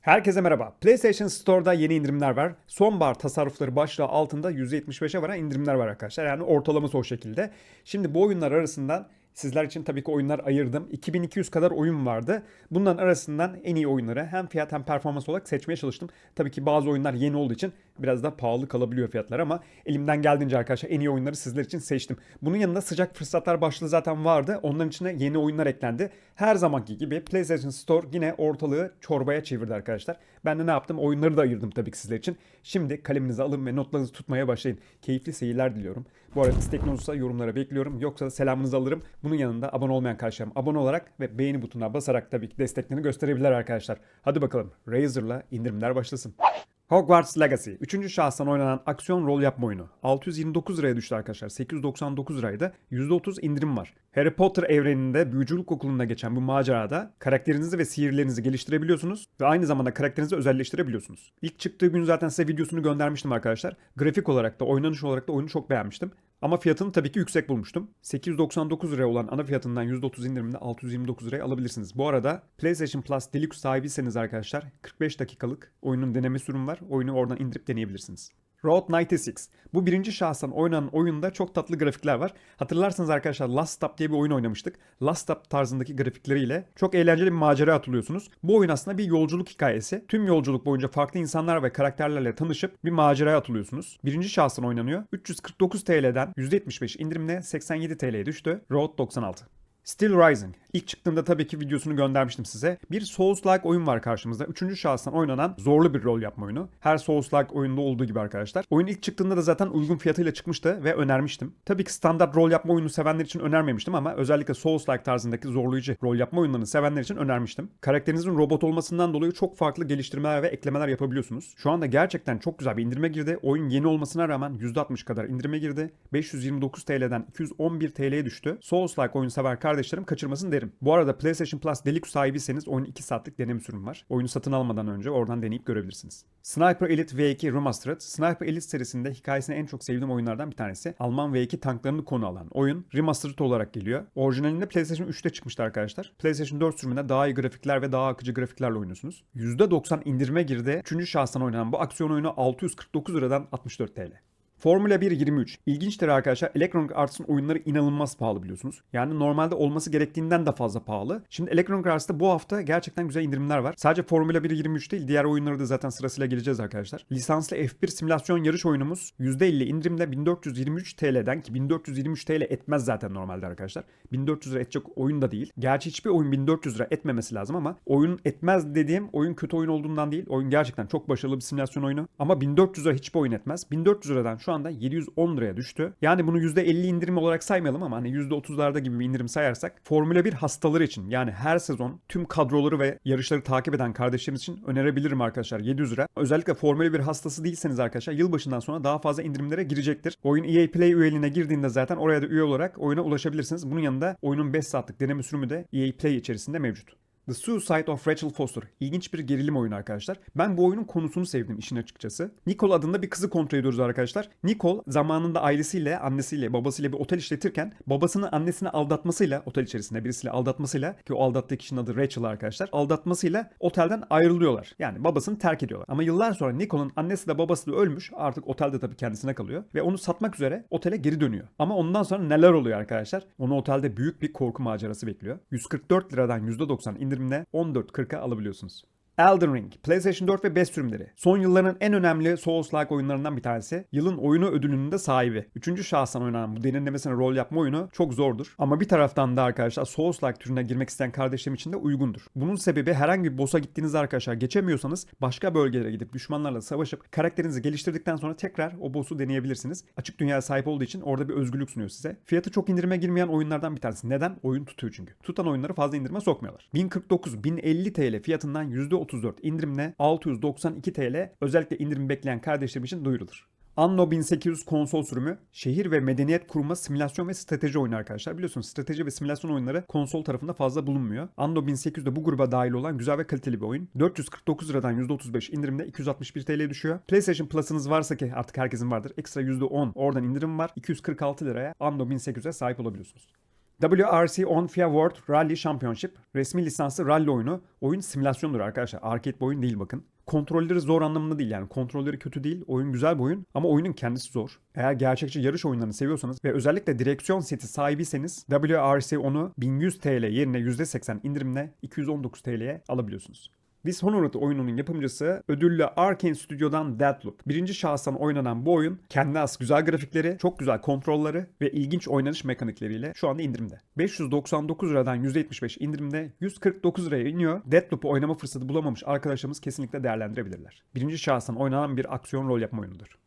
Herkese merhaba. PlayStation Store'da yeni indirimler var. Sonbahar tasarrufları başlığı altında %75'e varan indirimler var arkadaşlar. Yani ortalaması o şekilde. Şimdi bu oyunlar arasından sizler için tabii ki oyunlar ayırdım. 2200 kadar oyun vardı. Bunların arasından en iyi oyunları hem fiyat hem performans olarak seçmeye çalıştım. Tabii ki bazı oyunlar yeni olduğu için biraz da pahalı kalabiliyor fiyatlar ama elimden geldiğince arkadaşlar en iyi oyunları sizler için seçtim. Bunun yanında sıcak fırsatlar başlığı zaten vardı. Onların içine yeni oyunlar eklendi. Her zamanki gibi PlayStation Store yine ortalığı çorbaya çevirdi arkadaşlar. Ben de ne yaptım? Oyunları da ayırdım tabii ki sizler için. Şimdi kaleminizi alın ve notlarınızı tutmaya başlayın. Keyifli seyirler diliyorum. Bu arada istekli olursa yorumlara bekliyorum. Yoksa selamınızı alırım. Bunun yanında abone olmayan karşılarım abone olarak ve beğeni butonuna basarak tabii ki desteklerini gösterebilirler arkadaşlar. Hadi bakalım Razer'la indirimler başlasın. Hogwarts Legacy. Üçüncü şahıstan oynanan aksiyon rol yapma oyunu. 629 liraya düştü arkadaşlar. 899 liraydı. %30 indirim var. Harry Potter evreninde büyücülük okulunda geçen bu macerada karakterinizi ve sihirlerinizi geliştirebiliyorsunuz ve aynı zamanda karakterinizi özelleştirebiliyorsunuz. İlk çıktığı gün zaten size videosunu göndermiştim arkadaşlar. Grafik olarak da oynanış olarak da oyunu çok beğenmiştim. Ama fiyatını tabii ki yüksek bulmuştum. 899 liraya olan ana fiyatından %30 indirimle 629 liraya alabilirsiniz. Bu arada PlayStation Plus Deluxe sahibiyseniz arkadaşlar 45 dakikalık oyunun deneme sürümü var. Oyunu oradan indirip deneyebilirsiniz. Road 96. Bu birinci şahsen oynanan oyunda çok tatlı grafikler var. Hatırlarsanız arkadaşlar Last Stop diye bir oyun oynamıştık. Last Stop tarzındaki grafikleriyle çok eğlenceli bir macera atılıyorsunuz. Bu oyun aslında bir yolculuk hikayesi. Tüm yolculuk boyunca farklı insanlar ve karakterlerle tanışıp bir maceraya atılıyorsunuz. Birinci şahsen oynanıyor. 349 TL'den %75 indirimle 87 TL'ye düştü. Road 96. Still Rising. İlk çıktığında tabii ki videosunu göndermiştim size. Bir Souls-like oyun var karşımızda. Üçüncü şahıstan oynanan zorlu bir rol yapma oyunu. Her Souls-like oyunda olduğu gibi arkadaşlar. Oyun ilk çıktığında da zaten uygun fiyatıyla çıkmıştı ve önermiştim. Tabii ki standart rol yapma oyunu sevenler için önermemiştim ama özellikle Souls-like tarzındaki zorlayıcı rol yapma oyunlarını sevenler için önermiştim. Karakterinizin robot olmasından dolayı çok farklı geliştirmeler ve eklemeler yapabiliyorsunuz. Şu anda gerçekten çok güzel bir indirime girdi. Oyun yeni olmasına rağmen %60 kadar indirime girdi. 529 TL'den 211 TL'ye düştü. Souls-like oyun sever kardeşlerim kaçırmasın derim. Bu arada PlayStation Plus Deluxe sahibiyseniz oyunun 2 saatlik deneme sürümü var. Oyunu satın almadan önce oradan deneyip görebilirsiniz. Sniper Elite V2 Remastered. Sniper Elite serisinde hikayesini en çok sevdiğim oyunlardan bir tanesi. Alman V2 tanklarını konu alan oyun Remastered olarak geliyor. Orijinalinde PlayStation 3'te çıkmıştı arkadaşlar. PlayStation 4 sürümünde daha iyi grafikler ve daha akıcı grafiklerle oynuyorsunuz. %90 indirime girdi. 3. şahstan oynanan bu aksiyon oyunu 649 liradan 64 TL. Formula 1 23. İlginçtir arkadaşlar. Electronic Arts'ın oyunları inanılmaz pahalı biliyorsunuz. Yani normalde olması gerektiğinden de fazla pahalı. Şimdi Electronic Arts'ta bu hafta gerçekten güzel indirimler var. Sadece Formula 1 23 değil diğer oyunları da zaten sırasıyla geleceğiz arkadaşlar. Lisanslı F1 simülasyon yarış oyunumuz %50 indirimle 1423 TL'den ki 1423 TL etmez zaten normalde arkadaşlar. 1400 lira edecek oyun da değil. Gerçi hiçbir oyun 1400 lira etmemesi lazım ama oyun etmez dediğim oyun kötü oyun olduğundan değil. Oyun gerçekten çok başarılı bir simülasyon oyunu. Ama 1400 lira hiçbir oyun etmez. 1400 liradan şu anda 710 liraya düştü. Yani bunu %50 indirim olarak saymayalım ama hani %30'larda gibi bir indirim sayarsak Formula 1 hastaları için yani her sezon tüm kadroları ve yarışları takip eden kardeşlerimiz için önerebilirim arkadaşlar 700 lira. Özellikle Formula 1 hastası değilseniz arkadaşlar yılbaşından sonra daha fazla indirimlere girecektir. Oyun EA Play üyeliğine girdiğinde zaten oraya da üye olarak oyuna ulaşabilirsiniz. Bunun yanında oyunun 5 saatlik deneme sürümü de EA Play içerisinde mevcut. The Suicide of Rachel Foster. İlginç bir gerilim oyunu arkadaşlar. Ben bu oyunun konusunu sevdim işin açıkçası. Nicole adında bir kızı kontrol ediyoruz arkadaşlar. Nicole zamanında ailesiyle, annesiyle, babasıyla bir otel işletirken babasını annesini aldatmasıyla, otel içerisinde birisiyle aldatmasıyla ki o aldattığı kişinin adı Rachel arkadaşlar. Aldatmasıyla otelden ayrılıyorlar. Yani babasını terk ediyorlar. Ama yıllar sonra Nicole'un annesi de babası da ölmüş. Artık otelde tabii kendisine kalıyor. Ve onu satmak üzere otele geri dönüyor. Ama ondan sonra neler oluyor arkadaşlar? Onu otelde büyük bir korku macerası bekliyor. 144 liradan %90 indirimle 14.40'a alabiliyorsunuz. Elden Ring, PlayStation 4 ve 5 sürümleri. Son yılların en önemli Souls-like oyunlarından bir tanesi. Yılın oyunu ödülünün de sahibi. Üçüncü şahsen oynanan bu derinlemesine rol yapma oyunu çok zordur. Ama bir taraftan da arkadaşlar Souls-like türüne girmek isteyen kardeşlerim için de uygundur. Bunun sebebi herhangi bir boss'a gittiğinizde arkadaşlar geçemiyorsanız başka bölgelere gidip düşmanlarla savaşıp karakterinizi geliştirdikten sonra tekrar o boss'u deneyebilirsiniz. Açık dünyaya sahip olduğu için orada bir özgürlük sunuyor size. Fiyatı çok indirime girmeyen oyunlardan bir tanesi. Neden? Oyun tutuyor çünkü. Tutan oyunları fazla indirime sokmuyorlar. 1049, 1050 TL fiyatından %30 34 indirimle 692 TL özellikle indirim bekleyen kardeşlerim için duyurulur. Anno 1800 konsol sürümü şehir ve medeniyet kurma simülasyon ve strateji oyunu arkadaşlar. Biliyorsunuz strateji ve simülasyon oyunları konsol tarafında fazla bulunmuyor. Anno 1800 de bu gruba dahil olan güzel ve kaliteli bir oyun. 449 liradan %35 indirimle 261 TL'ye düşüyor. PlayStation Plus'ınız varsa ki artık herkesin vardır. Ekstra %10 oradan indirim var. 246 liraya Anno 1800'e sahip olabiliyorsunuz. WRC On FIA World Rally Championship resmi lisanslı rally oyunu. Oyun simülasyondur arkadaşlar. Arcade bir oyun değil bakın. Kontrolleri zor anlamında değil yani. Kontrolleri kötü değil. Oyun güzel bir oyun ama oyunun kendisi zor. Eğer gerçekçi yarış oyunlarını seviyorsanız ve özellikle direksiyon seti sahibiyseniz WRC 10'u 1100 TL yerine %80 indirimle 219 TL'ye alabiliyorsunuz. Dishonored oyununun yapımcısı ödüllü Arkane Studio'dan Deathloop. Birinci şahıstan oynanan bu oyun kendi has güzel grafikleri, çok güzel kontrolleri ve ilginç oynanış mekanikleriyle şu anda indirimde. 599 liradan %75 indirimde 149 liraya iniyor. Deathloop'u oynama fırsatı bulamamış arkadaşlarımız kesinlikle değerlendirebilirler. Birinci şahıstan oynanan bir aksiyon rol yapma oyunudur.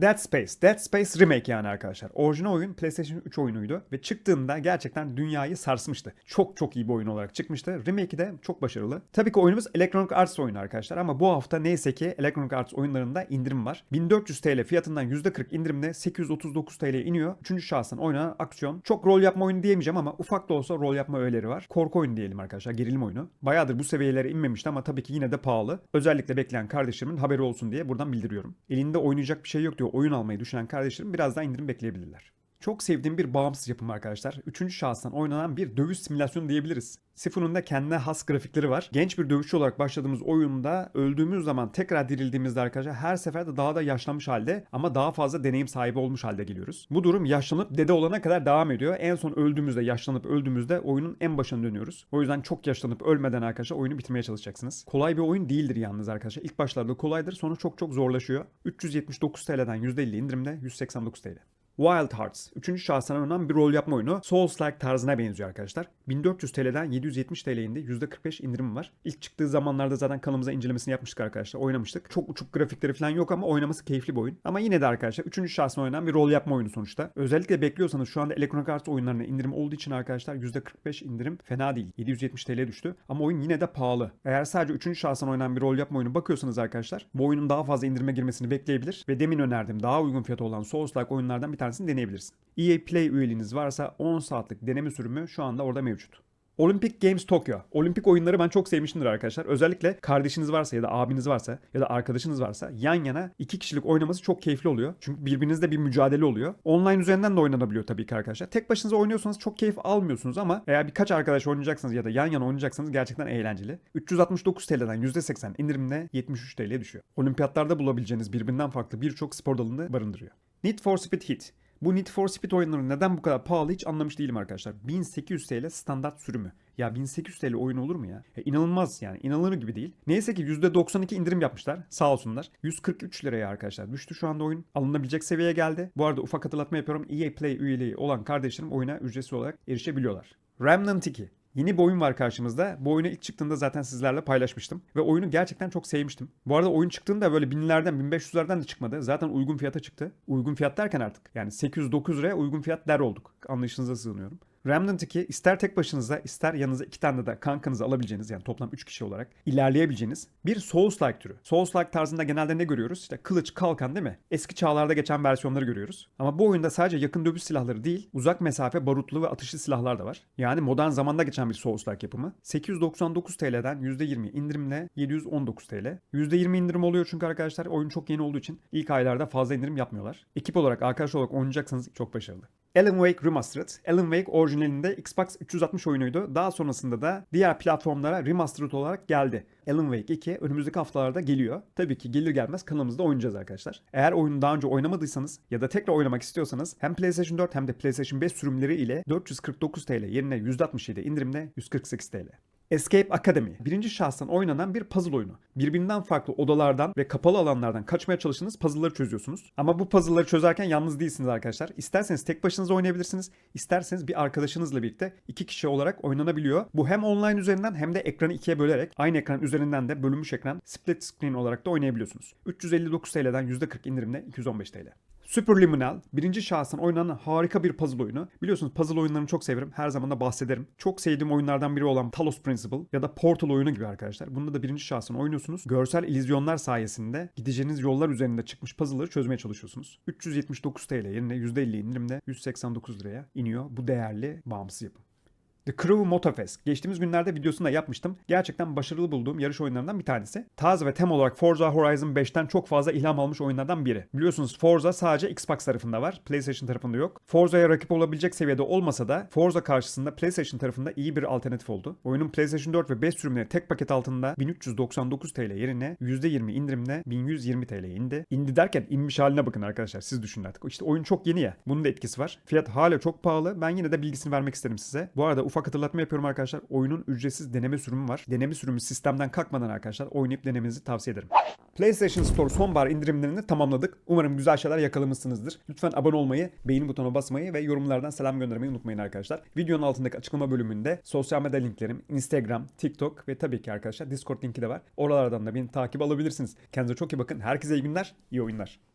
Dead Space. Dead Space Remake yani arkadaşlar. Orijinal oyun PlayStation 3 oyunuydu ve çıktığında gerçekten dünyayı sarsmıştı. Çok çok iyi bir oyun olarak çıkmıştı. Remake'i de çok başarılı. Tabii ki oyunumuz Electronic Arts oyunu arkadaşlar ama bu hafta neyse ki Electronic Arts oyunlarında indirim var. 1400 TL fiyatından %40 indirimle 839 TL iniyor. Üçüncü şahsın oynanan aksiyon. Çok rol yapma oyunu diyemeyeceğim ama ufak da olsa rol yapma öğeleri var. Korku oyunu diyelim arkadaşlar. Gerilim oyunu. Bayağıdır bu seviyelere inmemişti ama tabii ki yine de pahalı. Özellikle bekleyen kardeşlerimin haberi olsun diye buradan bildiriyorum. Elinde oynayacak bir şey yok diyor oyun almayı düşünen kardeşlerim biraz daha indirim bekleyebilirler. Çok sevdiğim bir bağımsız yapım arkadaşlar. Üçüncü şahıstan oynanan bir dövüş simülasyonu diyebiliriz. Sifu'nun da kendine has grafikleri var. Genç bir dövüşçü olarak başladığımız oyunda öldüğümüz zaman tekrar dirildiğimizde arkadaşlar her sefer de daha da yaşlanmış halde ama daha fazla deneyim sahibi olmuş halde geliyoruz. Bu durum yaşlanıp dede olana kadar devam ediyor. En son öldüğümüzde yaşlanıp öldüğümüzde oyunun en başına dönüyoruz. O yüzden çok yaşlanıp ölmeden arkadaşlar oyunu bitirmeye çalışacaksınız. Kolay bir oyun değildir yalnız arkadaşlar. İlk başlarda kolaydır sonra çok çok zorlaşıyor. 379 TL'den %50 indirimde 189 TL. Wild Hearts. Üçüncü şahsına oynanan bir rol yapma oyunu. Souls-like tarzına benziyor arkadaşlar. 1400 TL'den 770 TL'ye indi. %45 indirim var. İlk çıktığı zamanlarda zaten kanalımıza incelemesini yapmıştık arkadaşlar. Oynamıştık. Çok uçuk grafikleri falan yok ama oynaması keyifli bir oyun. Ama yine de arkadaşlar üçüncü şahsına oynanan bir rol yapma oyunu sonuçta. Özellikle bekliyorsanız şu anda Electronic Arts oyunlarına indirim olduğu için arkadaşlar %45 indirim fena değil. 770 TL düştü. Ama oyun yine de pahalı. Eğer sadece üçüncü şahsına oynanan bir rol yapma oyunu bakıyorsanız arkadaşlar bu oyunun daha fazla indirime girmesini bekleyebilir ve demin önerdiğim daha uygun fiyatı olan Souls-like oyunlardan bir tanesini deneyebilirsiniz. EA Play üyeliğiniz varsa 10 saatlik deneme sürümü şu anda orada mevcut. Olympic Games Tokyo. Olimpik oyunları ben çok sevmişimdir arkadaşlar. Özellikle kardeşiniz varsa ya da abiniz varsa ya da arkadaşınız varsa yan yana iki kişilik oynaması çok keyifli oluyor. Çünkü birbirinizde bir mücadele oluyor. Online üzerinden de oynanabiliyor tabii ki arkadaşlar. Tek başınıza oynuyorsanız çok keyif almıyorsunuz ama eğer birkaç arkadaş oynayacaksınız ya da yan yana oynayacaksanız gerçekten eğlenceli. 369 TL'den %80 indirimle 73 TL'ye düşüyor. Olimpiyatlarda bulabileceğiniz birbirinden farklı birçok spor dalını barındırıyor. Need for Speed Heat. Bu Need for Speed oyunları neden bu kadar pahalı hiç anlamış değilim arkadaşlar. 1800 TL standart sürümü. Ya 1800 TL oyun olur mu ya? ya inanılmaz yani. İnanılır gibi değil. Neyse ki %92 indirim yapmışlar. Sağ olsunlar. 143 liraya arkadaşlar düştü şu anda oyun. Alınabilecek seviyeye geldi. Bu arada ufak hatırlatma yapıyorum. EA Play üyeliği olan kardeşlerim oyuna ücretsiz olarak erişebiliyorlar. Remnant 2. Yeni bir oyun var karşımızda. Bu oyunu ilk çıktığında zaten sizlerle paylaşmıştım. Ve oyunu gerçekten çok sevmiştim. Bu arada oyun çıktığında böyle binlerden 1500'lerden de çıkmadı. Zaten uygun fiyata çıktı. Uygun fiyat derken artık yani 800-9 liraya uygun fiyat der olduk. Anlayışınıza sığınıyorum. Remnant 2 ister tek başınıza ister yanınıza iki tane de kankanızı alabileceğiniz yani toplam 3 kişi olarak ilerleyebileceğiniz bir Souls-like türü. Souls-like tarzında genelde ne görüyoruz? İşte kılıç, kalkan değil mi? Eski çağlarda geçen versiyonları görüyoruz. Ama bu oyunda sadece yakın dövüş silahları değil, uzak mesafe barutlu ve atışlı silahlar da var. Yani modern zamanda geçen bir Souls-like yapımı. 899 TL'den %20 indirimle 719 TL. %20 indirim oluyor çünkü arkadaşlar oyun çok yeni olduğu için ilk aylarda fazla indirim yapmıyorlar. Ekip olarak, arkadaş olarak oynayacaksanız çok başarılı. Alan Wake Remastered. Alan Wake orijinalinde Xbox 360 oyunuydu. Daha sonrasında da diğer platformlara remastered olarak geldi. Alan Wake 2 önümüzdeki haftalarda geliyor. Tabii ki gelir gelmez kanalımızda oynayacağız arkadaşlar. Eğer oyunu daha önce oynamadıysanız ya da tekrar oynamak istiyorsanız hem PlayStation 4 hem de PlayStation 5 sürümleri ile 449 TL yerine %67 indirimle 148 TL. Escape Academy. Birinci şahstan oynanan bir puzzle oyunu. Birbirinden farklı odalardan ve kapalı alanlardan kaçmaya çalıştığınız puzzle'ları çözüyorsunuz. Ama bu puzzle'ları çözerken yalnız değilsiniz arkadaşlar. İsterseniz tek başınıza oynayabilirsiniz. İsterseniz bir arkadaşınızla birlikte iki kişi olarak oynanabiliyor. Bu hem online üzerinden hem de ekranı ikiye bölerek aynı ekran üzerinden de bölünmüş ekran split screen olarak da oynayabiliyorsunuz. 359 TL'den %40 indirimle 215 TL. Superliminal birinci şahsın oynanan harika bir puzzle oyunu. Biliyorsunuz puzzle oyunlarını çok severim. Her zaman da bahsederim. Çok sevdiğim oyunlardan biri olan Talos Principle ya da Portal oyunu gibi arkadaşlar. Bunda da birinci şahsın oynuyorsunuz. Görsel illüzyonlar sayesinde gideceğiniz yollar üzerinde çıkmış puzzle'ları çözmeye çalışıyorsunuz. 379 TL yerine %50 indirimle 189 liraya iniyor bu değerli bağımsız yapım. The Crew Motofest. Geçtiğimiz günlerde videosunu da yapmıştım. Gerçekten başarılı bulduğum yarış oyunlarından bir tanesi. Tarz ve tem olarak Forza Horizon 5'ten çok fazla ilham almış oyunlardan biri. Biliyorsunuz Forza sadece Xbox tarafında var. PlayStation tarafında yok. Forza'ya rakip olabilecek seviyede olmasa da Forza karşısında PlayStation tarafında iyi bir alternatif oldu. Oyunun PlayStation 4 ve 5 sürümleri tek paket altında 1399 TL yerine %20 indirimle 1120 TL'ye indi. İndi derken inmiş haline bakın arkadaşlar siz düşünün artık. İşte oyun çok yeni ya. Bunun da etkisi var. Fiyat hala çok pahalı. Ben yine de bilgisini vermek isterim size. Bu arada ufak hatırlatma yapıyorum arkadaşlar. Oyunun ücretsiz deneme sürümü var. Deneme sürümü sistemden kalkmadan arkadaşlar oynayıp denemenizi tavsiye ederim. PlayStation Store sonbahar indirimlerini tamamladık. Umarım güzel şeyler yakalamışsınızdır. Lütfen abone olmayı, beğeni butonuna basmayı ve yorumlardan selam göndermeyi unutmayın arkadaşlar. Videonun altındaki açıklama bölümünde sosyal medya linklerim, Instagram, TikTok ve tabii ki arkadaşlar Discord linki de var. Oralardan da beni takip alabilirsiniz. Kendinize çok iyi bakın. Herkese iyi günler, iyi oyunlar.